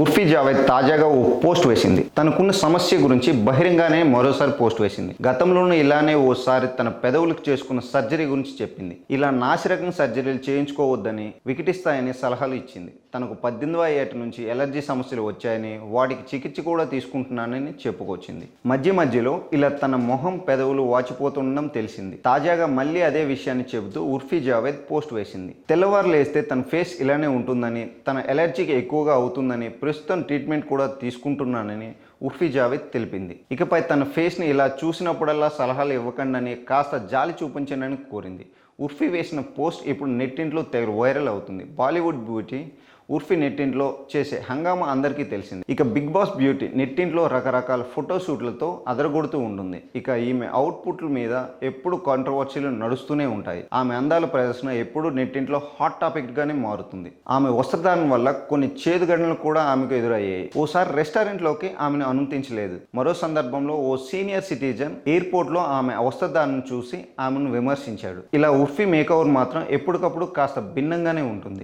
ఉర్ఫీ జావేద్ తాజాగా ఓ పోస్ట్ వేసింది. తనకున్న సమస్య గురించి బహిరంగానే మరోసారి పోస్ట్ వేసింది. గతంలోనూ ఇలానే ఓసారి తన పెదవులకు చేసుకున్న సర్జరీ గురించి చెప్పింది. ఇలా నాసిరకం సర్జరీలు చేయించుకోవద్దని వికటిస్తాయని సలహాలు ఇచ్చింది. తనకు పద్దెనిమిదవ ఏట నుంచి ఎలర్జీ సమస్యలు వచ్చాయని వాటికి చికిత్స కూడా తీసుకుంటున్నానని చెప్పుకొచ్చింది. మధ్య మధ్యలో ఇలా తన మొహం పెదవులు వాచిపోతుండడం తెలిసింది. తాజాగా మళ్ళీ అదే విషయాన్ని చెబుతూ ఉర్ఫీ జావేద్ పోస్ట్ వేసింది. తెల్లవారు లేస్తే తన ఫేస్ ఇలానే ఉంటుందని తన ఎలర్జీకి ఎక్కువగా అవుతుందని ప్రస్తుతం ట్రీట్మెంట్ కూడా తీసుకుంటున్నానని ఉర్ఫీ జావేద్ తెలిపింది. ఇకపై తన ఫేస్ని ఇలా చూసినప్పుడల్లా సలహాలు ఇవ్వకండి కాస్త జాలి చూపించండి కోరింది. ఉర్ఫీ వేసిన పోస్ట్ ఇప్పుడు నెట్టింట్లో తెగ వైరల్ అవుతుంది. బాలీవుడ్ బ్యూటీ ఉర్ఫీ నెట్టింట్లో చేసే హంగామా అందరికీ తెలిసింది. ఇక బిగ్ బాస్ బ్యూటీ నెట్టింట్లో రకరకాల ఫోటో షూట్లతో అదరగొడుతూ ఉంటుంది. ఇక ఈమె అవుట్పుట్ల మీద ఎప్పుడు కాంట్రవర్సీలు నడుస్తూనే ఉంటాయి. ఆమె అందాల ప్రదర్శన ఎప్పుడు నెట్టింట్లో హాట్ టాపిక్గానే మారుతుంది. ఆమె వస్త్రధారణ వల్ల కొన్ని చేదుగడలు కూడా ఆమెకు ఎదురయ్యాయి. ఓసారి రెస్టారెంట్లోకి ఆమెను అనుమతించలేదు. మరో సందర్భంలో ఓ సీనియర్ సిటిజన్ ఎయిర్పోర్ట్లో ఆమె వస్త్రధారణ చూసి ఆమెను విమర్శించాడు. ఇలా ఉర్ఫీ మేకవర్ మాత్రం ఎప్పటికప్పుడు కాస్త భిన్నంగానే ఉంటుంది.